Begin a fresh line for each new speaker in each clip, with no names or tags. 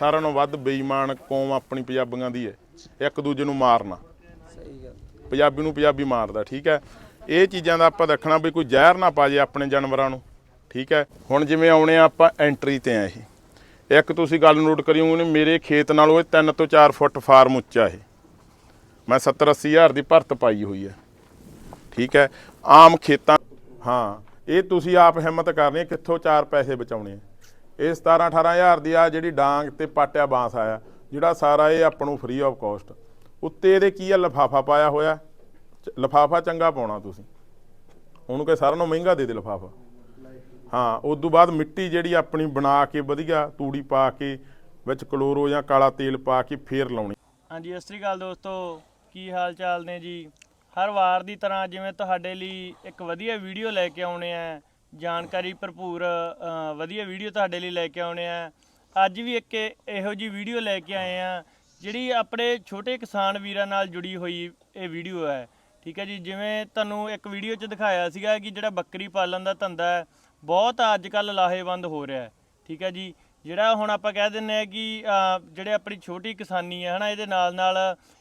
ਸਾਰਿਆਂ ਨਾਲੋਂ ਵੱਧ ਬੇਈਮਾਨ ਕੌਮ ਆਪਣੀ ਪੰਜਾਬੀਆਂ ਦੀ ਹੈ। ਇੱਕ ਦੂਜੇ ਨੂੰ ਮਾਰਨਾ।
ਸਹੀ ਗੱਲ।
ਪੰਜਾਬੀ ਨੂੰ ਪੰਜਾਬੀ ਮਾਰਦਾ ਠੀਕ ਹੈ? ਇਹ ਚੀਜ਼ਾਂ ਦਾ ਆਪਾਂ ਦੇਖਣਾ ਵੀ ਕੋਈ ਜ਼ਹਿਰ ਨਾ ਪਾ ਜੇ ਆਪਣੇ ਜਾਨਵਰਾਂ ਨੂੰ ਠੀਕ ਹੈ? ਹੁਣ ਜਿਵੇਂ ਆਉਣੇ ਆ ਆਪਾਂ ਐਂਟਰੀ ਤੇ ਆ ਇਹ। ਇੱਕ ਤੁਸੀਂ ਗੱਲ ਨੋਟ ਕਰੀ ਹੋਣੀ ਮੇਰੇ ਖੇਤ ਨਾਲੋਂ ਇਹ 3 ਤੋਂ 4 ਫੁੱਟ ਫਾਰਮ ਉੱਚਾ ਇਹ। ਮੈਂ 70 80 ਹਜ਼ਾਰ ਦੀ ਭਰਤ ਪਾਈ ਹੋਈ ਹੈ। ਠੀਕ ਹੈ? ਆਮ ਖੇਤਾਂ ਹਾਂ ਇਹ ਤੁਸੀਂ ਆਪ ਹਿੰਮਤ ਕਰਨੀ ਕਿੱਥੋਂ ਚਾਰ ਪੈਸੇ ਬਚਾਉਣੇ ਇਹ 17 18 ਹਜ਼ਾਰ ਦੀ ਆ ਜਿਹੜੀ ਡਾਂਗ ਤੇ ਪਾਟਿਆ ਬਾਂਸ ਆਇਆ, ਜਿਹੜਾ ਸਾਰਾ ਇਹ ਆਪਾਂ ਨੂੰ ਫ੍ਰੀ ਆਫ ਕਾਸਟ ਉੱਤੇ ਇਹਦੇ ਕੀ ਆ, ਲਫਾਫਾ ਪਾਇਆ ਹੋਇਆ। ਲਫਾਫਾ ਚੰਗਾ ਪਾਉਣਾ ਤੁਸੀਂ। ਉਹਨੂੰ ਕਹੇ, ਸਾਰਿਆਂ ਨੂੰ ਮਹਿੰਗਾ ਦੇ ਦੇ ਲਫਾਫਾ। ਹਾਂ ਉਸ ਤੋਂ ਬਾਅਦ ਮਿੱਟੀ ਜਿਹੜੀ ਆਪਣੀ ਬਣਾ ਕੇ ਵਧੀਆ ਤੂੜੀ ਪਾ ਕੇ, ਵਿੱਚ ਕਲੋਰੋ ਜਾਂ ਕਾਲਾ ਤੇਲ ਪਾ ਕੇ ਫੇਰ ਲਾਉਣੀ।
ਹਾਂਜੀ, ਸਤਿ ਸ੍ਰੀ ਅਕਾਲ ਦੋਸਤੋ। ਕੀ ਹਾਲ ਚਾਲ ਨੇ ਜੀ? ਹਰ ਵਾਰ ਦੀ ਤਰ੍ਹਾਂ ਜਿਵੇਂ ਤੁਹਾਡੇ ਲਈ ਇੱਕ ਵਧੀਆ ਵੀਡੀਓ ਲੈ ਕੇ ਆਉਣੇ ਆ। ਜਾਣਕਾਰੀ ਭਰਪੂਰ ਵਧੀਆ ਵੀਡੀਓ ਤੁਹਾਡੇ ਲਈ ਲੈ ਕੇ ਆਉਣੇ ਆ। ਅੱਜ ਵੀ ਇੱਕ ਇਹੋ ਜੀ ਵੀਡੀਓ ਲੈ ਕੇ ਆਏ ਆ, ਜਿਹੜੀ ਆਪਣੇ ਛੋਟੇ ਕਿਸਾਨ ਵੀਰਾਂ ਨਾਲ ਜੁੜੀ ਹੋਈ ਇਹ ਵੀਡੀਓ ਹੈ। ਠੀਕ ਹੈ ਜੀ, ਜਿਵੇਂ ਤੁਹਾਨੂੰ ਇੱਕ ਵੀਡੀਓ 'ਚ ਦਿਖਾਇਆ ਸੀਗਾ ਕਿ ਜਿਹੜਾ ਬੱਕਰੀ ਪਾਲਣ ਦਾ ਧੰਦਾ ਹੈ, ਬਹੁਤ ਅੱਜ ਕੱਲ ਲਾਹੇਵੰਦ ਹੋ ਰਿਹਾ ਹੈ। ਠੀਕ ਹੈ ਜੀ, ਜਿਹੜਾ ਹੁਣ ਆਪਾਂ ਕਹਿ ਦਿੰਨੇ ਆ ਕਿ ਜਿਹੜੇ ਆਪਣੀ ਛੋਟੀ ਕਿਸਾਨੀ ਹੈ, ਹਨਾ, ਇਹਦੇ ਨਾਲ ਨਾਲ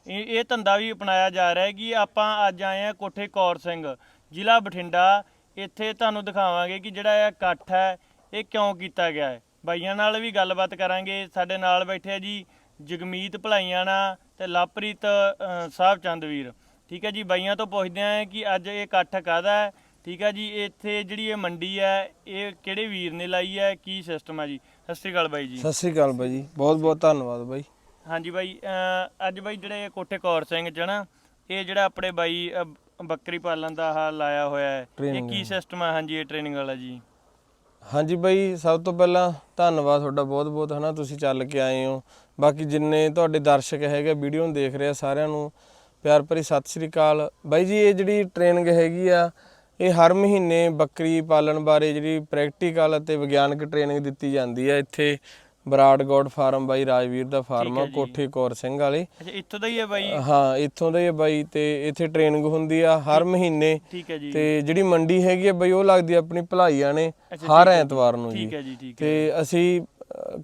ਇਹ ਇਹ ਧੰਦਾ ਵੀ ਅਪਣਾਇਆ ਜਾ ਰਿਹਾ ਹੈ ਕਿ ਆਪਾਂ ਅੱਜ ਆਏ ਆ ਕੋਠੇ ਕੌਰ ਸਿੰਘ, ਜ਼ਿਲ੍ਹਾ ਬਠਿੰਡਾ। ਇੱਥੇ ਤੁਹਾਨੂੰ ਦਿਖਾਵਾਂਗੇ ਕਿ ਜਿਹੜਾ ਇਹ ਇਕੱਠ ਹੈ ਇਹ ਕਿਉਂ ਕੀਤਾ ਗਿਆ ਹੈ। ਬਾਈਆਂ ਨਾਲ ਵੀ ਗੱਲਬਾਤ ਕਰਾਂਗੇ। ਸਾਡੇ ਨਾਲ ਬੈਠੇ ਆ ਜੀ ਜਗਮੀਤ ਭਲਾਈਆਣਾ ਤੇ ਲਵਪ੍ਰੀਤ ਅਹ, ਸਾਹਿਬ ਚੰਦਵੀਰ ਠੀਕ ਹੈ ਜੀ ਬਾਈਆਂ ਤੋਂ ਪੁੱਛਦੇ ਆ ਕਿ ਅੱਜ ਇਹ ਇਕੱਠ ਕਾਹਦਾ ਹੈ? ਠੀਕ ਹੈ ਜੀ ਇੱਥੇ ਜਿਹੜੀ ਇਹ ਮੰਡੀ ਹੈ ਇਹ ਕਿਹੜੇ ਵੀਰ ਨੇ ਲਾਈ ਹੈ? ਕੀ ਸਿਸਟਮ ਹੈ ਜੀ? ਸਤਿ ਸ਼੍ਰੀ ਅਕਾਲ ਬਾਈ ਜੀ।
ਸਤਿ ਸ੍ਰੀ ਅਕਾਲ ਬਾਈ ਜੀ। ਬਹੁਤ ਬਹੁਤ ਧੰਨਵਾਦ ਬਾਈ।
ਹਾਂਜੀ ਬਾਈ ਅੱਜ ਬਾਈ ਜਿਹੜੇ ਕੋਠੇ ਕੌਰ ਸਿੰਘ ਨਾ ਇਹ ਜਿਹੜਾ ਆਪਣੇ ਬਾਈ ਬੱਕਰੀ ਪਾਲਣ ਦਾ ਆਹ ਲਾਇਆ ਹੋਇਆ ਹੈ। ਇਹ
Training
ਕੀ ਸਿਸਟਮ ਹੈ ਹਾਂਜੀ ਇਹ ਟ੍ਰੇਨਿੰਗ ਵਾਲਾ ਜੀ।
ਹਾਂਜੀ ਬਾਈ ਸਭ ਤੋਂ ਪਹਿਲਾਂ ਧੰਨਵਾਦ ਤੁਹਾਡਾ ਬਹੁਤ ਬਹੁਤ ਹਨਾ? ਤੁਸੀਂ ਚੱਲ ਕੇ ਆਏ ਹੋ। ਬਾਕੀ ਜਿੰਨੇ ਤੁਹਾਡੇ ਦਰਸ਼ਕ ਹੈਗੇ ਵੀਡੀਓ ਨੂੰ ਦੇਖ ਰਹੇ ਆ ਸਾਰਿਆਂ ਨੂੰ ਪਿਆਰ ਭਰੀ ਸਤਿ ਸ੍ਰੀ ਅਕਾਲ। ਬਾਈ ਜੀ ਇਹ ਜਿਹੜੀ ਟ੍ਰੇਨਿੰਗ ਹੈਗੀ ਆ ਇਹ ਹਰ ਮਹੀਨੇ ਬੱਕਰੀ ਪਾਲਣ ਬਾਰੇ ਜਿਹੜੀ ਪ੍ਰੈਕਟੀਕਲ ਅਤੇ ਵਿਗਿਆਨਕ ਟ੍ਰੇਨਿੰਗ ਦਿੱਤੀ ਜਾਂਦੀ ਹੈ ਇੱਥੇ। ਬਰਾੜ ਗੋਡ ਫਾਰਮ ਬਾਈ ਰਾਜਵੀਰ ਦਾ ਫਾਰਮ ਆ। ਕੋਠੇ ਕੌਰ ਸਿੰਘ ਵਾਲੇ।
ਅੱਛਾ ਇੱਥੋਂ ਦਾ ਹੀ ਹੈ ਬਾਈ?
ਹਾਂ ਇੱਥੋਂ ਦਾ ਹੀ ਆ ਬਾਈ ਤੇ ਇੱਥੇ ਟ੍ਰੇਨਿੰਗ ਹੁੰਦੀ ਆ ਹਰ ਮਹੀਨੇ।
ਠੀਕ ਹੈ ਜੀ।
ਤੇ ਜਿਹੜੀ ਮੰਡੀ ਹੈਗੀ ਆ ਬਈ ਉਹ ਲੱਗਦੀ ਆ ਆਪਣੀ ਭਲਾਈਆਂ ਨੇ ਹਰ
ਹੈ
ਐਤਵਾਰ ਨੂੰ ਜੀ।
ਠੀਕ ਹੈ ਜੀ ਠੀਕ ਹੈ
ਤੇ ਅਸੀਂ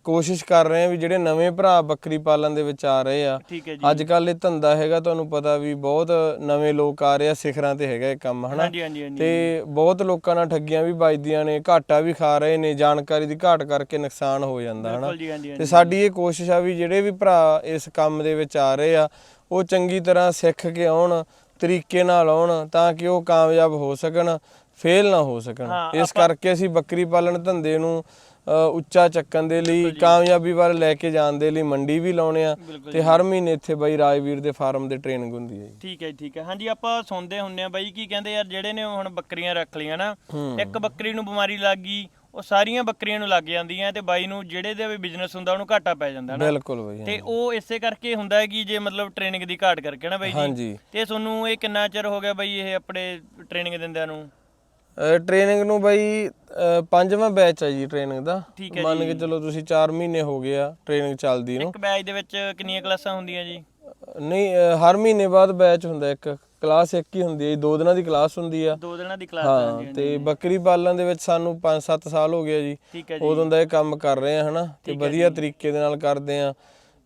ਕੋਸ਼ਿਸ਼ ਕਰ ਰਹੇ ਹਾਂ ਵੀ ਜਿਹੜੇ ਨਵੇਂ ਭਰਾ ਬੱਕਰੀ ਪਾਲਣ ਦੇ ਵਿੱਚ ਆ ਰਹੇ ਆ।
ਠੀਕ ਹੈ ਜੀ।
ਅੱਜ ਕੱਲ ਇਹ ਧੰਦਾ ਹੈਗਾ ਤੁਹਾਨੂੰ ਪਤਾ ਵੀ ਬਹੁਤ ਨਵੇਂ ਲੋਕ ਆ ਰਹੇ ਆ ਸਿਖਰਾਂ ਤੇ ਹੈਗਾ ਇਹ ਕੰਮ ਹਨਾ? ਤੇ ਬਹੁਤ ਲੋਕਾਂ ਨਾਲ ਠੱਗੀਆਂ ਵੀ ਵੱਜਦੀਆਂ ਨੇ ਘਾਟਾ ਵੀ ਖਾ ਰਹੇ ਨੇ ਜਾਣਕਾਰੀ ਦੀ ਘਾਟ ਕਰਕੇ ਨੁਕਸਾਨ ਹੋ ਜਾਂਦਾ ਹਨਾ? ਤੇ ਸਾਡੀ ਇਹ ਕੋਸ਼ਿਸ਼ ਆ ਵੀ ਜਿਹੜੇ ਵੀ ਭਰਾ ਇਸ ਕੰਮ ਦੇ ਵਿੱਚ ਆ ਰਹੇ ਆ ਉਹ ਚੰਗੀ ਤਰ੍ਹਾਂ ਸਿੱਖ ਕੇ ਆਉਣ ਤਰੀਕੇ ਨਾਲ ਆਉਣ ਤਾਂ ਕਿ ਉਹ ਕਾਮਯਾਬ ਹੋ ਸਕਣ ਫੇਲ ਨਾ ਹੋ ਸਕਣ। ਇਸ ਕਰਕੇ ਅਸੀਂ ਬੱਕਰੀ ਪਾਲਣ ਧੰਦੇ ਨੂੰ ਉੱਚਾ ਚੱਕਣ ਦੇ ਲਈ ਕਾਮਯਾਬੀ ਵੱਲ ਲੈ ਕੇ ਜਾਣ ਦੇ ਲਈ ਮੰਡੀ ਵੀ ਲਾਉਣੇ ਆ ਤੇ ਹਰ ਮਹੀਨੇ ਇੱਥੇ ਬਾਈ ਰਾਜਵੀਰ ਦੇ ਫਾਰਮ ਦੇ ਟ੍ਰੇਨਿੰਗ ਹੁੰਦੀ ਹੈ ਜੀ।
ਠੀਕ ਹੈ ਠੀਕ ਹੈ। ਹਾਂਜੀ ਆਪਾਂ ਸੁਣਦੇ ਹੁੰਨੇ ਆ ਬਾਈ ਕੀ ਕਹਿੰਦੇ ਯਾਰ ਜਿਹੜੇ ਨੇ ਹੁਣ ਬੱਕਰੀਆਂ ਰੱਖ ਲਈਆਂ ਨਾ ਇੱਕ ਬੱਕਰੀ ਨੂੰ ਬਿਮਾਰੀ ਲੱਗ ਗਈ ਉਹ ਸਾਰੀਆਂ ਬੱਕਰੀਆਂ ਨੂੰ ਲੱਗ ਜਾਂਦੀਆਂ ਤੇ ਬਾਈ ਨੂੰ ਜਿਹੜੇ ਦੇ ਵੀ ਬਿਜ਼ਨਸ ਹੁੰਦਾ ਉਹਨੂੰ ਘਾਟਾ ਪੈ ਜਾਂਦਾ ਨਾ।
ਬਿਲਕੁਲ ਬਾਈ
ਤੇ ਉਹ ਇਸੇ ਕਰਕੇ ਹੁੰਦਾ ਹੈ ਕਿ ਜੇ ਮਤਲਬ ਟ੍ਰੇਨਿੰਗ ਦੀ ਘਾਟ ਕਰਕੇ ਨਾ ਬਾਈ ਜੀ। ਤੇ ਤੁਹਾਨੂੰ ਇਹ ਕਿੰਨਾ ਚਿਰ ਹੋ ਗਿਆ ਬਾਈ ਇਹ ਆਪਣੇ ਟ੍ਰੇਨਿੰਗ ਦਿੰਦਿਆਂ ਨੂੰ?
ਟ੍ਰੇਨਿੰਗ ਨੂੰ ਬਾਈ ਪੰਜਵਾਂ ਬੈਚ ਹੈ ਜੀ ਟ੍ਰੇਨਿੰਗ ਦਾ।
ਠੀਕ ਹੈ
ਮੰਨ ਕੇ ਚਲੋ ਤੁਸੀਂ 4 ਮਹੀਨੇ ਹੋ ਗਏ ਆ ਟ੍ਰੇਨਿੰਗ ਚੱਲਦੀ ਨੂੰ।
ਇੱਕ ਬੈਚ ਦੇ ਵਿੱਚ ਕਿੰਨੀਆਂ ਕਲਾਸਾਂ ਹੁੰਦੀਆਂ ਜੀ?
ਨਹੀਂ ਹਰ ਮਹੀਨੇ ਬਾਅਦ ਬੈਚ ਹੁੰਦਾ ਇੱਕ। ਕਲਾਸ ਇੱਕ ਹੀ ਹੁੰਦੀ ਹੈ ਜੀ, ਦੋ ਦਿਨਾਂ ਦੀ ਕਲਾਸ ਹੁੰਦੀ ਆ।
ਦੋ ਦਿਨਾਂ ਦੀ ਕਲਾਸ ਹੈ
ਹਾਂ ਤੇ ਬੱਕਰੀ ਪਾਲਣ ਦੇ ਵਿੱਚ ਸਾਨੂੰ 5-7 ਸਾਲ ਹੋ
ਹੈ ਜੀ।
ਉਦੋਂ ਦਾ ਇਹ ਕੰਮ ਕਰ ਰਹੇ ਆ ਹਨਾ? ਤੇ ਵਧੀਆ ਤਰੀਕੇ ਦੇ ਨਾਲ ਕਰਦੇ ਆ।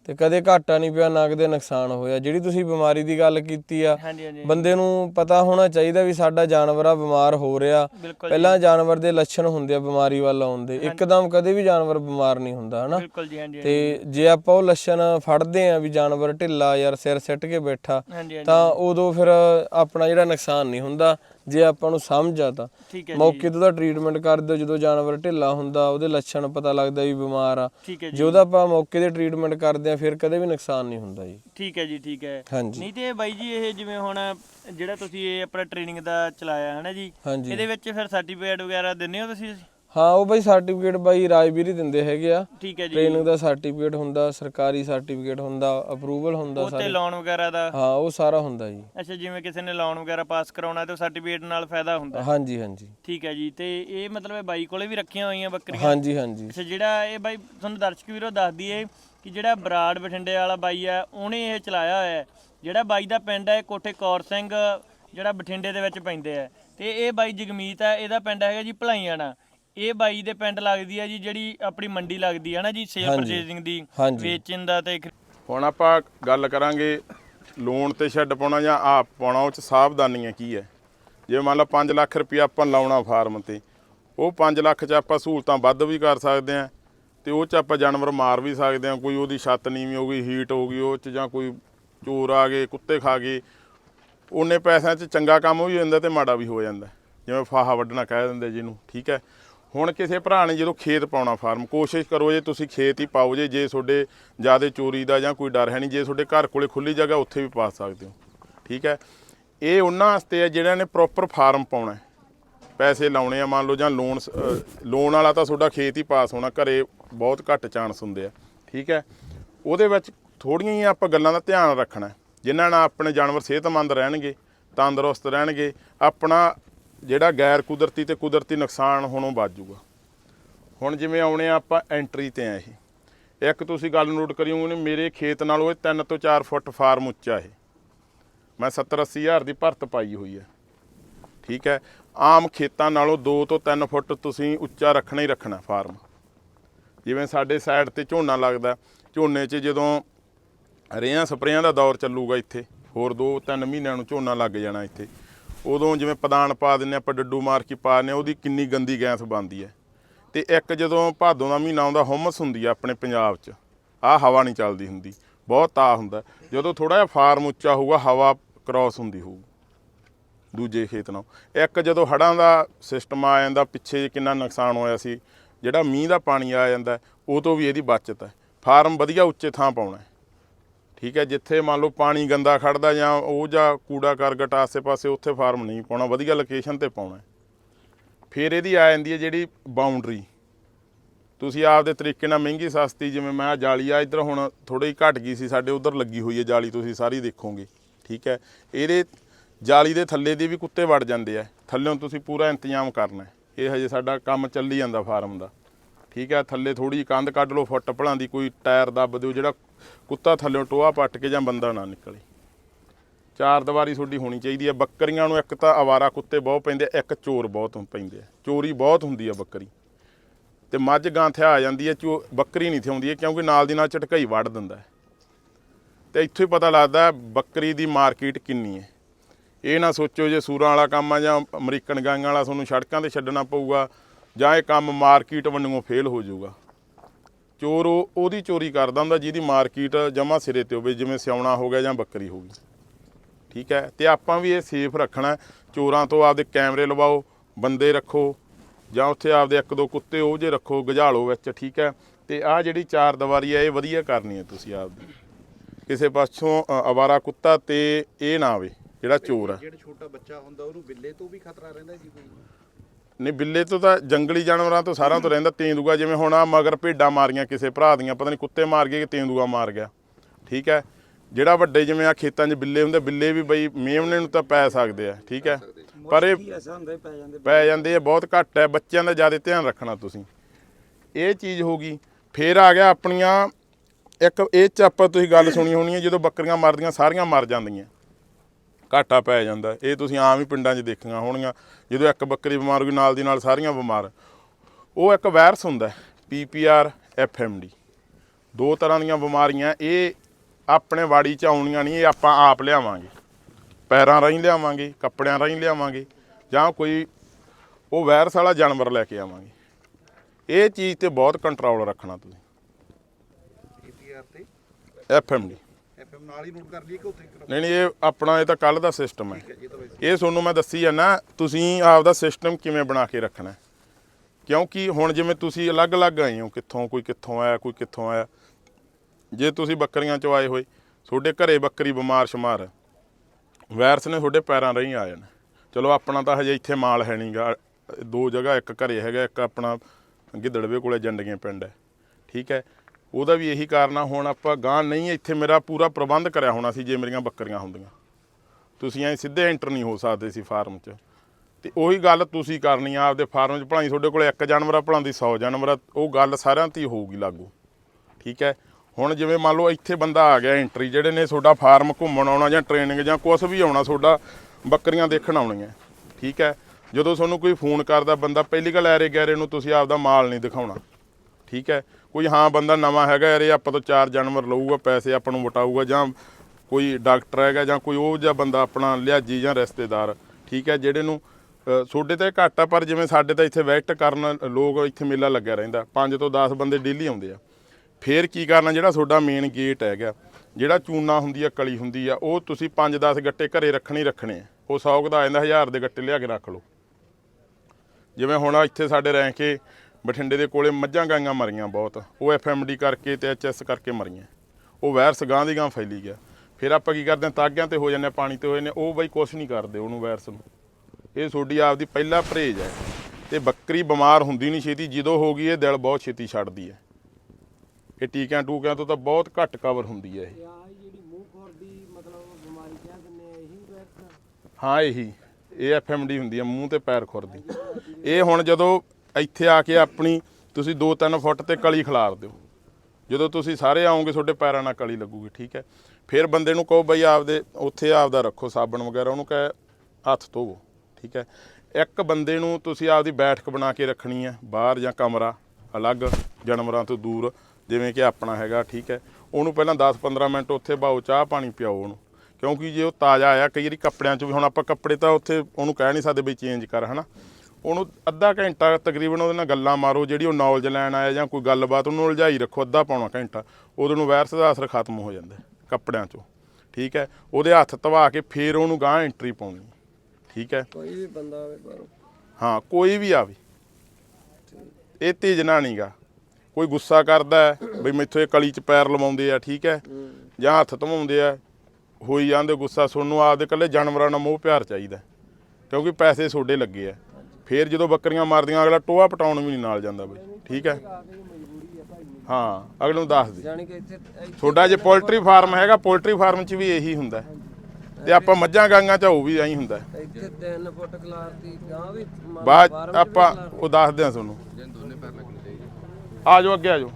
ਤੇ ਕਦੇ ਘਾਟਾ ਨਹੀਂ ਪਿਆ ਨਾ ਕਦੇ ਨੁਕਸਾਨ ਹੋਇਆ। ਜਿਹੜੀ ਤੁਸੀਂ ਬਿਮਾਰੀ ਦੀ ਗੱਲ ਕੀਤੀ ਆ
ਹਾਂਜੀ ਹਾਂਜੀ
ਬੰਦੇ ਨੂੰ ਪਤਾ ਹੋਣਾ ਚਾਹੀਦਾ ਵੀ ਸਾਡਾ ਜਾਨਵਰ ਆ ਬਿਮਾਰ ਹੋ ਰਿਹਾ।
ਬਿਲਕੁਲ
ਪਹਿਲਾਂ ਜਾਨਵਰ ਦੇ ਲੱਛਣ ਹੁੰਦੇ ਆ ਬਿਮਾਰੀ ਵੱਲ ਆਉਣ ਦੇ। ਇੱਕਦਮ ਕਦੇ ਵੀ ਜਾਨਵਰ ਬਿਮਾਰ ਨਹੀਂ ਹੁੰਦਾ ਹਨਾ?
ਬਿਲਕੁਲ ਜੀ ਹਾਂਜੀ
ਤੇ ਜੇ ਆਪਾਂ ਉਹ ਲੱਛਣ ਫੜਦੇ ਆ ਵੀ ਜਾਨਵਰ ਢਿੱਲਾ ਯਾਰ ਸਿਰ ਸਿੱਟ ਕੇ ਬੈਠਾ ਤਾਂ ਉਦੋਂ ਫਿਰ ਆਪਣਾ ਜਿਹੜਾ ਨੁਕਸਾਨ ਨਹੀਂ ਹੁੰਦਾ। ਜੇ ਆਪਾਂ ਨੂੰ ਸਮਝ ਆ ਤਾਂ।
ਠੀਕ ਹੈ ਜੀ।
ਮੌਕੇ ਤੇ ਦਾ ਟ੍ਰੀਟਮੈਂਟ ਕਰ ਦਿਓ ਜਦੋਂ ਜਾਨਵਰ ਢਿੱਲਾ ਹੁੰਦਾ ਉਹਦੇ ਲੱਛਣ ਪਤਾ ਲੱਗਦਾ ਵੀ ਬਿਮਾਰ ਆ।
ਠੀਕ ਹੈ ਜੀ।
ਜੇ ਉਹਦਾ ਆਪਾਂ ਮੌਕੇ ਤੇ ਟ੍ਰੀਟਮੈਂਟ ਕਰਦੇ ਆ ਫਿਰ ਕਦੇ ਵੀ ਨੁਕਸਾਨ ਨਹੀਂ ਹੁੰਦਾ ਜੀ।
ਠੀਕ ਹੈ ਜੀ ਠੀਕ ਹੈ।
ਹਾਂਜੀ।
ਨਹੀਂ ਤੇ ਬਾਈ ਜੀ ਇਹ ਜਿਵੇਂ ਹੁਣ ਜਿਹੜਾ ਤੁਸੀਂ ਇਹ ਆਪਣਾ ਟ੍ਰੇਨਿੰਗ ਦਾ ਚਲਾਇਆ ਹੈ ਨਾ ਜੀ?
ਹਾਂਜੀ।
ਇਹਦੇ ਵਿੱਚ ਫਿਰ ਸਰਟੀਫਿਕੇਟ ਵਗੈਰਾ ਦਿੰਦੇ ਹੋ ਤੁਸੀਂ?
ਹਾਂ ਉਹ ਬਾਈ ਸਰਟੀਫਿਕੇਟ ਬਾਈ ਰਾਜਵੀਰ ਹੀ ਦਿੰਦੇ ਹੈਗੇ ਆ।
ਠੀਕ ਹੈ ਜੀ।
ਟ੍ਰੇਨਿੰਗ ਦਾ ਸਰਟੀਫਿਕੇਟ ਹੁੰਦਾ ਸਰਕਾਰੀ ਸਰਟੀਫਿਕੇਟ ਹੁੰਦਾ ਅਪਰੂਵਲ ਹੁੰਦਾ
ਉਹ ਤੇ
ਸਾਰੇ।
ਲੋਨ ਵਗੈਰਾ ਦਾ?
ਹਾਂ ਉਹ ਸਾਰਾ ਹੁੰਦਾ ਜੀ।
ਅੱਛਾ ਜਿਵੇਂ ਕਿਸੇ ਨੇ ਲੋਨ ਵਗੈਰਾ ਪਾਸ ਕਰਾਉਣਾ ਤੇ ਉਹ ਸਰਟੀਫਿਕੇਟ ਨਾਲ ਫਾਇਦਾ ਹੁੰਦਾ।
ਹਾਂਜੀ ਹਾਂਜੀ।
ਠੀਕ ਹੈ ਜੀ ਤੇ ਇਹ ਮਤਲਬ ਇਹ ਬਾਈ ਕੋਲੇ ਵੀ ਰੱਖੀਆਂ ਹੋਈਆਂ ਬੱਕਰੀਆਂ?
ਹਾਂਜੀ ਹਾਂਜੀ।
ਅੱਛਾ ਜਿਹੜਾ ਇਹ ਬਾਈ ਤੁਹਾਨੂੰ ਦਰਸ਼ਕ ਵੀਰੋ ਦੱਸ ਦਈਏ ਕਿ ਜਿਹੜਾ ਬਰਾੜ ਬਠਿੰਡੇ ਵਾਲਾ ਬਾਈ ਹੈ ਉਹਨੇ ਇਹ ਚਲਾਇਆ ਹੋਇਆ ਹੈ। ਜਿਹੜਾ ਬਾਈ ਦਾ ਪਿੰਡ ਹੈ ਕੋਠੇ ਕੌਰ ਸਿੰਘ ਜਿਹੜਾ ਬਠਿੰਡੇ ਦੇ ਵਿੱਚ ਪੈਂਦੇ ਹੈ ਤੇ ਇਹ ਬਾਈ ਜਗਮੀਤ ਹੈ ਇਹਦਾ ਪਿੰਡ ਹੈਗਾ ਜੀ ਭਲਾਈਆਣਾ। ਇਹ ਬਾਈ ਦੇ ਪਿੰਡ ਲੱਗਦੀ ਹੈ ਜੀ ਜਿਹੜੀ ਆਪਣੀ ਮੰਡੀ ਲੱਗਦੀ ਹੈ ਨਾ ਜੀ ਸੇਲ
ਹਾਂਜੀ।
ਪਰਚੇਸਿੰਗ ਦੀ
ਹਾਂਜੀ।
ਵੇਚਣ ਦਾ ਤੇ ਖਰੀ-
ਹੁਣ ਆਪਾਂ ਗੱਲ ਕਰਾਂਗੇ ਲੋਨ ਤੇ ਸ਼ੈੱਡ ਪਾਉਣਾ ਜਾਂ ਆਪ ਪਾਉਣਾ ਉਹ ਚ ਸਾਵਧਾਨੀਆਂ ਕੀ ਹੈ ਜੇ ਮੰਨ ਲਾ 5 ਲੱਖ ਰੁਪਇਆ ਆਪਾਂ ਲਾਉਣਾ ਫਾਰਮ ਤੇ ਉਹ 5 ਲੱਖ ਚ ਆਪਾਂ ਸਹੂਲਤਾਂ ਵੱਧ ਵੀ ਕਰ ਸਕਦੇ ਆ ਤੇ ਉਹ ਚ ਆਪਾਂ ਜਾਨਵਰ ਮਾਰ ਵੀ ਸਕਦੇ ਆ ਕੋਈ ਉਹਦੀ ਛੱਤ ਨੀਵੀਂ ਹੋ ਗਈ ਹੀਟ ਹੋ ਗਈ ਉਹ ਚ ਜਾਂ ਕੋਈ ਚੋਰ ਆ ਗਏ ਕੁੱਤੇ ਖਾ ਗਏ ਉਹਨੇ ਪੈਸਿਆਂ 'ਚ ਚੰਗਾ ਕੰਮ ਵੀ ਹੋ ਜਾਂਦਾ ਤੇ ਮਾੜਾ ਵੀ ਹੋ ਜਾਂਦਾ ਜਿਵੇਂ ਫਾਹਾ ਵੱਢਣਾ ਕਹਿ ਦਿੰਦੇ ਜਿਹਨੂੰ ਠੀਕ ਹੈ ਹੁਣ ਕਿਸੇ ਭਰਾ ਨੇ ਜਦੋਂ ਖੇਤ ਪਾਉਣਾ ਫਾਰਮ ਕੋਸ਼ਿਸ਼ ਕਰੋ ਜੇ ਤੁਸੀਂ ਖੇਤ ਹੀ ਪਾਓ ਜੇ ਜੇ ਤੁਹਾਡੇ ਜ਼ਿਆਦਾ ਚੋਰੀ ਦਾ ਜਾਂ ਕੋਈ ਡਰ ਹੈ ਨਹੀਂ ਜੇ ਤੁਹਾਡੇ ਘਰ ਕੋਲੇ ਖੁੱਲੀ ਜਗ੍ਹਾ ਉੱਥੇ ਵੀ ਪਾ ਸਕਦੇ ਹੋ। ਠੀਕ ਹੈ? ਇਹ ਉਹਨਾਂ ਵਾਸਤੇ ਹੈ ਜਿਹੜਿਆਂ ਨੇ ਪ੍ਰੋਪਰ ਫਾਰਮ ਪਾਉਣਾ ਹੈ। ਪੈਸੇ ਲਾਉਣੇ ਆ ਮੰਨ ਲਓ ਜਾਂ ਲੋਨ ਲੋਨ ਵਾਲਾ ਤਾਂ ਤੁਹਾਡਾ ਖੇਤ ਹੀ ਪਾਸ ਹੋਣਾ ਘਰੇ ਬਹੁਤ ਘੱਟ ਚਾਂਸ ਹੁੰਦੇ ਆ। ਠੀਕ ਹੈ? ਉਹਦੇ ਵਿੱਚ ਥੋੜੀਆਂ ਹੀ ਆਪਾਂ ਗੱਲਾਂ ਦਾ ਧਿਆਨ ਰੱਖਣਾ ਹੈ, ਜਿਨ੍ਹਾਂ ਨਾਲ ਆਪਣੇ ਜਾਨਵਰ ਸਿਹਤਮੰਦ ਰਹਿਣਗੇ ਤੰਦਰੁਸਤ ਰਹਿਣਗੇ ਆਪਣਾ ਜਿਹੜਾ ਗੈਰ ਕੁਦਰਤੀ ਤੇ ਕੁਦਰਤੀ ਨੁਕਸਾਨ ਹੋਣੋਂ ਬਚ ਜੂਗਾ ਹੁਣ ਜਿਵੇਂ ਆਉਣੇ ਆ ਆਪਾਂ ਐਂਟਰੀ ਤੇ ਆ ਇਹ। ਇੱਕ ਤੁਸੀਂ ਗੱਲ ਨੋਟ ਕਰਿਓ ਮੇਰੇ ਖੇਤ ਨਾਲੋਂ ਇਹ 3 ਤੋਂ 4 ਫੁੱਟ ਫਾਰਮ ਉੱਚਾ ਇਹ। ਮੈਂ 70 80 ਹਜ਼ਾਰ ਦੀ ਭਰਤ ਪਾਈ ਹੋਈ ਹੈ। ਠੀਕ ਹੈ? ਆਮ ਖੇਤਾਂ ਨਾਲੋਂ 2 ਤੋਂ 3 ਫੁੱਟ ਤੁਸੀਂ ਉੱਚਾ ਰੱਖਣਾ ਹੀ ਰੱਖਣਾ ਫਾਰਮ ਜਿਵੇਂ ਸਾਡੇ ਸਾਈਡ ਤੇ ਝੋਨਾ ਲੱਗਦਾ, ਝੋਨੇ 'ਚ ਜਦੋਂ ਰੇਹਾਂ ਸਪਰੇਆਂ ਦਾ ਦੌਰ ਚੱਲੂਗਾ ਇੱਥੇ, ਹੋਰ 2-3 ਮਹੀਨਿਆਂ ਨੂੰ ਝੋਨਾ ਲੱਗ ਜਾਣਾ ਇੱਥੇ। ਉਦੋਂ ਜਿਵੇਂ ਪਦਾਨ ਪਾ ਦਿੰਨੇ ਆਪਾਂ ਡੱਡੂ ਮਾਰ ਕੇ ਪਾ ਦਿੰਦੇ ਹਾਂ, ਉਹਦੀ ਕਿੰਨੀ ਗੰਦੀ ਗੈਸ ਬਣਦੀ ਹੈ। ਤੇ ਇੱਕ ਜਦੋਂ ਭਾਦੋਂ ਦਾ ਮਹੀਨਾ ਆਉਂਦਾ ਹੁਮਸ ਹੁੰਦੀ ਆ ਆਪਣੇ ਪੰਜਾਬ 'ਚ ਆਹ ਹਵਾ ਨਹੀਂ ਚੱਲਦੀ ਹੁੰਦੀ ਬਹੁਤ ਤਾ ਹੁੰਦਾ ਜਦੋਂ ਥੋੜਾ ਜਿਹਾ ਫਾਰਮ ਉੱਚਾ ਹੋਊਗਾ ਹਵਾ ਕ੍ਰਾਸ ਹੁੰਦੀ ਹੋਊ ਦੂਜੇ ਖੇਤ ਨਾਲ। ਇੱਕ ਜਦੋਂ ਹੜਾਂ ਦਾ ਸਿਸਟਮ ਆ ਜਾਂਦਾ ਪਿੱਛੇ ਜਿਹੇ ਕਿੰਨਾ ਨੁਕਸਾਨ ਹੋਇਆ ਸੀ ਜਿਹੜਾ ਮੀਂਹ ਦਾ ਪਾਣੀ ਆ ਜਾਂਦਾ ਉਹ ਤੋਂ ਵੀ ਇਹਦੀ ਬਚਤ ਹੈ। ਫਾਰਮ ਵਧੀਆ ਉੱਚੇ ਥਾਂ ਪਾਉਣਾ ਠੀਕ ਹੈ, ਜਿੱਥੇ ਮੰਨ ਲਓ ਪਾਣੀ ਗੰਦਾ ਖੜਦਾ ਜਾਂ ਉਹ ਜਾਂ ਕੂੜਾ ਕਰਕਟ ਆਸੇ-ਪਾਸੇ ਉੱਥੇ ਫਾਰਮ ਨਹੀਂ ਪਾਉਣਾ, ਵਧੀਆ ਲੋਕੇਸ਼ਨ ਤੇ ਪਾਉਣਾ ਫਿਰ ਇਹਦੀ ਆ ਜਾਂਦੀ ਹੈ ਜਿਹੜੀ ਬਾਉਂਡਰੀ ਤੁਸੀਂ ਆਪਦੇ ਤਰੀਕੇ ਨਾਲ ਮਹਿੰਗੀ ਸਸਤੀ ਜਿਵੇਂ ਮੈਂ ਜਾਲੀ ਆ, ਇੱਧਰ ਹੁਣ ਥੋੜੀ ਘਟ ਗਈ ਸੀ, ਸਾਡੇ ਉਧਰ ਲੱਗੀ ਹੋਈ ਹੈ ਜਾਲੀ, ਤੁਸੀਂ ਸਾਰੀ ਦੇਖੋਗੇ, ਠੀਕ ਹੈ। ਇਹਦੇ ਜਾਲੀ ਦੇ ਥੱਲੇ ਦੀ ਵੀ ਕੁੱਤੇ ਵੜ ਜਾਂਦੇ ਆ, ਥੱਲੇੋਂ ਤੁਸੀਂ ਪੂਰਾ ਇੰਤਜ਼ਾਮ ਕਰਨਾ ਇਹ ਹਜੇ ਸਾਡਾ ਕੰਮ ਚੱਲੀ ਜਾਂਦਾ ਫਾਰਮ ਦਾ। ਠੀਕ ਹੈ, ਥੱਲੇ ਥੋੜੀ ਕੰਧ ਕੱਢ ਲਓ, ਫੁੱਟ ਭਲਾਂ ਦੀ ਕੋਈ ਟਾਇਰ ਦੱਬ ਦਿਓ, ਜਿਹੜਾ ਕੁੱਤਾ ਥੱਲੇੋਂ ਟੋਆ ਪੱਟ ਕੇ ਜਾਂ ਬੰਦਾ ਨਾ ਨਿਕਲੇ। ਚਾਰ ਦੀਵਾਰੀ ਤੁਹਾਡੀ ਹੋਣੀ ਚਾਹੀਦੀ ਹੈ। ਬੱਕਰੀਆਂ ਨੂੰ ਇੱਕ ਤਾਂ ਆਵਾਰਾ ਕੁੱਤੇ ਬਹੁਤ ਪੈਂਦੇ ਇੱਕ ਚੋਰ ਬਹੁਤ ਪੈਂਦੇ ਆ। ਚੋਰੀ ਬਹੁਤ ਹੁੰਦੀ ਆ ਬੱਕਰੀ। ਤੇ ਮੱਝ ਗਾਂ ਥਿਆ ਆ ਜਾਂਦੀ ਹੈ, ਚੋ ਬੱਕਰੀ ਨਹੀਂ ਥਿਆਉਂਦੀ ਹੈ ਕਿਉਂਕਿ ਨਾਲ ਦੀ ਨਾਲ ਝਟਕਾਈ ਵੜ ਦਿੰਦਾ ਹੈ। ਤੇ ਇੱਥੋਂ ਹੀ ਪਤਾ ਲੱਗਦਾ ਬੱਕਰੀ ਦੀ ਮਾਰਕੀਟ ਕਿੰਨੀ ਹੈ। ਇਹ ਨਾ ਸੋਚੋ ਜੇ ਸੂਰਾਂ ਵਾਲਾ ਕੰਮ ਆ ਜਾਂ ਅਮਰੀਕਨ ਗਾਂਗਾਂ ਵਾਲਾ ਤੁਹਾਨੂੰ ਸੜਕਾਂ ਤੇ ਛੱਡਣਾ ਪਊਗਾ ਜਾਂ ਇਹ ਕੰਮ ਮਾਰਕੀਟ ਵੰਡੋਂ ਫੇਲ ਹੋ ਜਾਊਗਾ। ਚੋਰ ਉਹ- ਉਹਦੀ ਚੋਰੀ ਕਰਦਾ ਹੁੰਦਾ ਜਿਹਦੀ ਮਾਰਕੀਟ ਜਮਾ ਸਿਰੇ ਤੇ ਹੋਵੇ, ਜਿਵੇਂ ਸਿਆਉਣਾ ਹੋ ਗਿਆ ਜਾਂ ਬੱਕਰੀ ਹੋ ਗਈ। ਠੀਕ ਹੈ? ਤੇ ਆਪਾਂ ਵੀ ਇਹ ਸੇਫ ਰੱਖਣਾ ਚੋਰਾਂ ਤੋਂ ਆਪਦੇ ਕੈਮਰੇ ਲਵਾਓ, ਬੰਦੇ ਰੱਖੋ, ਜਾਂ ਉੱਥੇ ਆਪਦੇ ਇੱਕ ਦੋ ਕੁੱਤੇ ਉਹ ਜੇ ਰੱਖੋ ਗਝਾਲੋ ਵਿੱਚ, ਠੀਕ ਹੈ? ਤੇ ਆਹ ਜਿਹੜੀ ਚਾਰ ਦੀਵਾਰੀ ਹੈ, ਇਹ ਵਧੀਆ ਕਰਨੀ ਹੈ ਤੁਸੀਂ ਆਪਦੀ। ਕਿਸੇ ਪਾਸੋਂ ਅਵਾਰਾ ਕੁੱਤਾ ਤੇ ਇਹ ਨਾ ਆਵੇ, ਜਿਹੜਾ ਚੋਰ ਹੈ।
ਜਿਹੜਾ ਛੋਟਾ ਬੱਚਾ ਹੁੰਦਾ, ਉਹਨੂੰ ਬਿੱਲੇ ਤੋਂ ਵੀ ਖਤਰਾ ਰਹਿੰਦਾ ਜੀ ਕੋਈ।
ਨਹੀਂ ਬਿੱਲੇ ਤੋਂ ਤਾਂ ਜੰਗਲੀ ਜਾਨਵਰਾਂ ਤੋਂ ਸਾਰਿਆਂ ਤੋਂ ਰਹਿੰਦਾ ਤੇਂਦੂਆ ਜਿਵੇਂ ਹੁਣ ਆ ਮਗਰ ਭੇਡਾਂ ਮਾਰੀਆਂ ਕਿਸੇ ਭਰਾ ਦੀਆਂ ਪਤਾ ਨਹੀਂ ਕੁੱਤੇ ਮਾਰ ਗਏ ਕਿ ਤੇਂਦੂਆ ਮਾਰ ਗਿਆ। ਠੀਕ ਹੈ? ਜਿਹੜਾ ਵੱਡੇ ਜਿਵੇਂ ਆ ਖੇਤਾਂ 'ਚ ਬਿੱਲੇ ਹੁੰਦੇ ਬਿੱਲੇ ਵੀ ਬਈ ਮੇਮਣੇ ਨੂੰ ਤਾਂ ਪੈ ਸਕਦੇ ਆ ਠੀਕ ਹੈ? ਪਰ ਇਹ
ਪੈ ਜਾਂਦੇ
ਆ ਬਹੁਤ ਘੱਟ ਹੈ ਬੱਚਿਆਂ ਦਾ ਜ਼ਿਆਦਾ ਧਿਆਨ ਰੱਖਣਾ ਤੁਸੀਂ। ਇਹ ਚੀਜ਼ ਹੋ ਗਈ। ਫੇਰ ਆ ਗਿਆ ਆਪਣੀਆਂ ਇੱਕ ਇਹ ਚ ਆਪਾਂ ਤੁਸੀਂ ਗੱਲ ਸੁਣੀ ਹੋਣੀ ਹੈ ਜਦੋਂ ਬੱਕਰੀਆਂ ਮਰਦੀਆਂ ਸਾਰੀਆਂ ਮਰ ਜਾਂਦੀਆਂ। ਘਾਟਾ ਪੈ ਜਾਂਦਾ। ਇਹ ਤੁਸੀਂ ਆਮ ਹੀ ਪਿੰਡਾਂ 'ਚ ਦੇਖੀਆਂ ਹੋਣਗੀਆਂ ਜਦੋਂ ਇੱਕ ਬੱਕਰੀ ਬਿਮਾਰ ਹੋ ਗਈ ਨਾਲ ਦੀ ਨਾਲ ਸਾਰੀਆਂ ਬਿਮਾਰ। ਉਹ ਇੱਕ ਵਾਇਰਸ ਹੁੰਦਾ ਪੀਪੀਆਰ ਐਫਐਮਡੀ ਦੋ ਤਰ੍ਹਾਂ ਦੀਆਂ ਬਿਮਾਰੀਆਂ ਇਹ ਆਪਣੇ ਵਾੜੀ 'ਚ ਆਉਣੀਆਂ ਨਹੀਂ ਇਹ ਆਪਾਂ ਆਪ ਲਿਆਵਾਂਗੇ। ਪੈਰਾਂ ਰਾਹੀਂ ਲਿਆਵਾਂਗੇ ਕੱਪੜਿਆਂ ਰਾਹੀਂ ਲਿਆਵਾਂਗੇ ਜਾਂ ਕੋਈ ਉਹ ਵਾਇਰਸ ਵਾਲਾ ਜਾਨਵਰ ਲੈ ਕੇ ਆਵਾਂਗੇ। ਇਹ ਚੀਜ਼ ਤੇ ਬਹੁਤ ਕੰਟਰੋਲ ਰੱਖਣਾ ਤੁਸੀਂ।
ਏਪੀਆਰ ਤੇ?
ਐਫਐਮਡੀ
ਐਫਐਮ ਨਾਲ ਹੀ ਨੋਟ ਕਰ ਲਈਏ ਕਿ ਉੱਥੇ ਇੱਕ
ਨਹੀਂ ਨਹੀਂ ਇਹ ਆਪਣਾ ਇਹ ਤਾਂ ਕੱਲ ਦਾ ਸਿਸਟਮ ਹੈ।
ਇਹ
ਤੁਹਾਨੂੰ ਮੈਂ ਦੱਸੀ ਆ ਨਾ ਤੁਸੀਂ ਆਪਦਾ ਸਿਸਟਮ ਕਿਵੇਂ ਬਣਾ ਕੇ ਰੱਖਣਾ। ਕਿਉਂਕਿ ਹੁਣ ਜਿਵੇਂ ਤੁਸੀਂ ਅਲੱਗ-ਅਲੱਗ ਆਏ ਹੋ ਕਿੱਥੋਂ ਕੋਈ ਕਿੱਥੋਂ ਆਇਆ ਕੋਈ ਕਿੱਥੋਂ ਆਇਆ। ਜੇ ਤੁਸੀਂ ਬੱਕਰੀਆਂ ਚੋਂ ਆਏ ਹੋਏ ਤੁਹਾਡੇ ਘਰੇ ਬੱਕਰੀ ਬਿਮਾਰ ਸ਼ਮਾਰ ਵਾਇਰਸ ਨੇ ਤੁਹਾਡੇ ਪੈਰਾਂ ਰਾਹੀਂ ਆ ਜਾਣਾ। ਚਲੋ ਆਪਣਾ ਤਾਂ ਹਜੇ ਇੱਥੇ ਮਾਲ ਹੈ ਨਹੀਂਗਾ। ਦੋ ਜਗ੍ਹਾ ਇੱਕ ਘਰੇ ਹੈਗਾ ਇੱਕ ਆਪਣਾ ਗਿੱਦੜਵੇ ਕੋਲੇ ਜੰਡਗੀਆਂ ਪਿੰਡ ਹੈ। ਠੀਕ ਹੈ ਉਹਦਾ ਵੀ ਇਹੀ ਕਾਰਨ ਆ, ਹੁਣ ਆਪਾਂ ਗਾਂ ਨਹੀਂ, ਇੱਥੇ ਮੇਰਾ ਪੂਰਾ ਪ੍ਰਬੰਧ ਕਰਿਆ ਹੋਣਾ ਸੀ ਜੇ ਮੇਰੀਆਂ ਬੱਕਰੀਆਂ ਹੁੰਦੀਆਂ। ਤੁਸੀਂ ਐ ਸਿੱਧੇ ਐਂਟਰ ਨਹੀਂ ਹੋ ਸਕਦੇ ਸੀ ਫਾਰਮ 'ਚ। ਤੇ ਉਹੀ ਗੱਲ ਤੁਸੀਂ ਕਰਨੀ ਆ, ਆਪਦੇ ਫਾਰਮ 'ਚ ਭਲਾਈ, ਤੁਹਾਡੇ ਕੋਲ ਇੱਕ ਜਾਨਵਰ ਆ ਭਲਾਂਦੀ 100 ਜਾਨਵਰ ਆ, ਉਹ ਗੱਲ ਸਾਰਿਆਂ ਤੇ ਹੀ ਹੋਊਗੀ ਲਾਗੂ। ਠੀਕ ਹੈ? ਹੁਣ ਜਿਵੇਂ ਮੰਨ ਲਓ ਇੱਥੇ ਬੰਦਾ ਆ ਗਿਆ ਐਂਟਰੀ ਜਿਹੜੇ ਨੇ ਤੁਹਾਡਾ ਫਾਰਮ ਘੁੰਮਣ ਆਉਣਾ ਜਾਂ ਟ੍ਰੇਨਿੰਗ ਜਾਂ ਕੁਝ ਵੀ ਆਉਣਾ, ਤੁਹਾਡਾ ਬੱਕਰੀਆਂ ਦੇਖਣ ਆਉਣੀਆਂ। ਠੀਕ ਹੈ? ਜਦੋਂ ਤੁਹਾਨੂੰ ਕੋਈ ਫੋਨ ਕਰਦਾ, ਬੰਦਾ ਪਹਿਲੀ ਗੱਲ ਐਰੇ ਗੈਰੇ ਨੂੰ ਤੁਸੀਂ ਆਪਦਾ ਮਾਲ ਨਹੀਂ ਦਿਖਾਉਣਾ। ਠੀਕ ਹੈ? ਕੋਈ ਹਾਂ ਬੰਦਾ ਨਵਾਂ ਹੈਗਾ ਯਾਰ ਇਹ ਆਪਾਂ ਤੋਂ ਚਾਰ ਜਾਨਵਰ ਲਊਗਾ ਪੈਸੇ ਆਪਾਂ ਨੂੰ ਵਟਾਊਗਾ ਜਾਂ ਕੋਈ ਡਾਕਟਰ ਹੈਗਾ ਜਾਂ ਕੋਈ ਉਹ ਜਿਹਾ ਬੰਦਾ ਆਪਣਾ ਲਿਆਜੀ ਜਾਂ ਰਿਸ਼ਤੇਦਾਰ ਠੀਕ ਹੈ? ਜਿਹੜੇ ਨੂੰ ਅ, ਤੁਹਾਡੇ ਤੇ ਘੱਟ ਆ ਪਰ ਜਿਵੇਂ ਸਾਡੇ ਤਾਂ ਇੱਥੇ ਵੈਕਟ ਕਰਨ ਲੋਕ ਇੱਥੇ ਮੇਲਾ ਲੱਗਿਆ ਰਹਿੰਦਾ 5 ਤੋਂ 10 ਬੰਦੇ ਡੇਲੀ ਆਉਂਦੇ ਆ। ਫੇਰ ਕੀ ਕਰਨਾ ਜਿਹੜਾ ਤੁਹਾਡਾ ਮੇਨ ਗੇਟ ਹੈਗਾ ਜਿਹੜਾ ਚੂਨਾ ਹੁੰਦੀ ਆ ਕਲੀ ਹੁੰਦੀ ਆ ਉਹ ਤੁਸੀਂ 5-10 ਗੱਟੇ ਘਰੇ ਰੱਖਣੇ ਹੀ ਰੱਖਣੇ ਆ। ਉਹ 100 ਦਾ ਆ ਜਾਂਦਾ 1000 ਦੇ ਗੱਟੇ ਲਿਆ ਕੇ ਰੱਖ ਲਓ। ਜਿਵੇਂ ਹੁਣ ਇੱਥੇ ਸਾਡੇ ਰਹਿ ਕੇ ਬਠਿੰਡੇ ਦੇ ਕੋਲੇ ਮੱਝਾਂ ਗਾਈਆਂ ਮਰੀਆਂ ਬਹੁਤ। ਉਹ ਐਫਐਮਡੀ ਕਰਕੇ ਤੇ ਐਚਐਸ ਕਰਕੇ ਮਰੀਆਂ। ਉਹ ਵਾਇਰਸ ਗਾਂ ਦੀ ਗਾਂ ਫੈਲੀ ਗਿਆ। ਫਿਰ ਆਪਾਂ ਕੀ ਕਰਦੇ ਹਾਂ? ਤਾਗਿਆਂ ਤੇ ਹੋ ਜਾਂਦੇ ਹਾਂ, ਪਾਣੀ ਤੇ ਹੋਏ ਨੇ ਉਹ ਬਈ ਕੁਛ ਨਹੀਂ ਕਰਦੇ ਉਹਨੂੰ ਵਾਇਰਸ ਨੂੰ। ਇਹ ਤੁਹਾਡੀ ਆਪਦੀ ਪਹਿਲਾ ਪਰਹੇਜ ਹੈ। ਤੇ ਬੱਕਰੀ ਬਿਮਾਰ ਹੁੰਦੀ ਨਹੀਂ ਛੇਤੀ। ਜਦੋਂ ਹੋ ਗਈ ਇਹ ਦਿਲ ਬਹੁਤ ਛੇਤੀ ਛੱਡਦੀ ਹੈ। ਇਹ ਟੀਕਿਆਂ ਟੂਕਿਆਂ ਤੋਂ ਤਾਂ ਬਹੁਤ ਘੱਟ ਕਵਰ ਹੁੰਦੀ ਹੈ ਇਹ।
ਜਿਹੜੀ ਮੂੰਹ ਖੋਰ ਦੀ ਮਤਲਬ ਬਿਮਾਰੀ ਕਹਿ ਦਿੰਦੇ ਆ ਇਹੀ ਵੈਕਸ
ਹਾਂ ਇਹੀ। ਇਹ ਐਫਐਮਡੀ ਹੁੰਦੀ ਹੈ ਮੂੰਹ ਤੇ ਪੈਰ ਖੁਰਦੀ। ਇਹ ਹੁਣ ਜਦੋਂ ਇੱਥੇ ਆ ਕੇ ਆਪਣੀ ਤੁਸੀਂ 2-3 ਫੁੱਟ ਤੇ ਕਲੀ ਖਿਲਾਰ ਦਿਓ। ਜਦੋਂ ਤੁਸੀਂ ਸਾਰੇ ਆਓਗੇ, ਤੁਹਾਡੇ ਪੈਰਾਂ ਨਾਲ ਕਲੀ ਲੱਗੂਗੀ, ਠੀਕ ਹੈ? ਫਿਰ ਬੰਦੇ ਨੂੰ ਕਹੋ ਬਈ ਆਪਦੇ, ਉੱਥੇ ਆਪਦਾ ਰੱਖੋ ਸਾਬਣ ਵਗੈਰਾ, ਉਹਨੂੰ ਕਹੇ ਹੱਥ ਧੋਵੋ, ਠੀਕ ਹੈ? ਇੱਕ ਬੰਦੇ ਨੂੰ ਤੁਸੀਂ ਆਪਦੀ ਬੈਠਕ ਬਣਾ ਕੇ ਰੱਖਣੀ ਹੈ, ਬਾਹਰ ਜਾਂ ਕਮਰਾ, ਅਲੱਗ, ਜਾਨਵਰਾਂ ਤੋਂ ਦੂਰ, ਜਿਵੇਂ ਕਿ ਆਪਣਾ ਹੈਗਾ, ਠੀਕ ਹੈ? ਉਹਨੂੰ ਪਹਿਲਾਂ 10-15 ਮਿੰਟ ਉੱਥੇ ਬਾਓ, ਚਾਹ ਪਾਣੀ ਪਿਆਓ ਉਹਨੂੰ। ਕਿਉਂਕਿ ਜੇ ਉਹ ਤਾਜ਼ਾ ਆਇਆ, ਕਈ ਵਾਰੀ ਕੱਪੜਿਆਂ 'ਚ ਵੀ, ਹੁਣ ਆਪਾਂ ਕੱਪੜੇ ਤਾਂ ਉੱਥੇ ਉਹਨੂੰ ਕਹਿ ਨਹੀਂ ਸਕਦੇ ਵੀ ਚੇਂਜ ਕਰ, ਹਨਾ? ਉਹਨੂੰ ਅੱਧਾ ਘੰਟਾ ਤਕਰੀਬਨ ਉਹਦੇ ਨਾਲ ਗੱਲਾਂ ਮਾਰੋ ਜਿਹੜੀ ਉਹ ਨੌਲੇਜ ਲੈਣ ਆਇਆ ਜਾਂ ਕੋਈ ਗੱਲਬਾਤ ਉਹਨੂੰ ਉਲਝਾਈ ਰੱਖੋ ਅੱਧਾ ਪੌਣਾ ਘੰਟਾ। ਉਦੋਂ ਨੂੰ ਵਾਇਰਸ ਦਾ ਅਸਰ ਖਤਮ ਹੋ ਜਾਂਦਾ ਕੱਪੜਿਆਂ 'ਚੋਂ। ਠੀਕ ਹੈ? ਉਹਦੇ ਹੱਥ ਧਵਾ ਕੇ ਫੇਰ ਉਹਨੂੰ ਗਾਂ ਐਂਟਰੀ ਪਾਉਣੀ ਠੀਕ ਹੈ?
ਕੋਈ ਵੀ ਬੰਦਾ ਆਵੇ ਬਾਹਰੋਂ।
ਹਾਂ ਕੋਈ ਵੀ ਆਵੇ। ਇਹ ਤੇਜਣਾ ਨਹੀਂਗਾ ਕੋਈ ਗੁੱਸਾ ਕਰਦਾ ਬਈ ਮੈਥੋਂ ਇਹ ਕਲੀ 'ਚ ਪੈਰ ਲਵਾਉਂਦੇ ਆ ਠੀਕ ਹੈ? ਜਾਂ ਹੱਥ ਧਵਾਉਂਦੇ ਆ ਹੋਈ ਜਾਂਦੇ ਗੁੱਸਾ ਸੁਣਨ ਆਪਦੇ ਕੱਲੇ ਜਾਨਵਰਾਂ ਨਾਲ ਮੋਹ ਪਿਆਰ ਚਾਹੀਦਾ ਕਿਉਂਕਿ ਪੈਸੇ ਤੁਹਾਡੇ ਲੱਗੇ ਆ। ਫੇਰ ਜਦੋਂ ਬੱਕਰੀਆਂ ਮਾਰਦੀਆਂ ਅਗਲਾ ਟੋਆ ਪਟਾਉਣ ਵੀ ਨਹੀਂ ਨਾਲ ਜਾਂਦਾ ਬਈ। ਠੀਕ ਹੈ? ਹਾਂ ਅਗਲੇ ਨੂੰ ਦੱਸ ਦੇ।
ਜਾਣੀ ਕਿ ਇੱਥੇ
ਤੁਹਾਡਾ ਜੇ ਪੋਲਟਰੀ ਫਾਰਮ ਹੈਗਾ ਪੋਲਟਰੀ ਫਾਰਮ 'ਚ ਵੀ ਇਹੀ ਹੁੰਦਾ। ਤੇ ਆਪਾਂ ਮੱਝਾਂ ਗਾਂਗਾਂ 'ਚ ਉਹ ਵੀ ਐਂ ਹੁੰਦਾ।
ਇੱਥੇ 3 ਫੁੱਟ ਖਲਾਰਤੀ ਗਾਂ ਵੀ
ਬਾਅਦ ਆਪਾਂ ਉਹ ਦੱਸਦੇ ਆ ਤੁਹਾਨੂੰ। ਆ ਜਾਓ ਅੱਗੇ ਆ ਜਾਓ।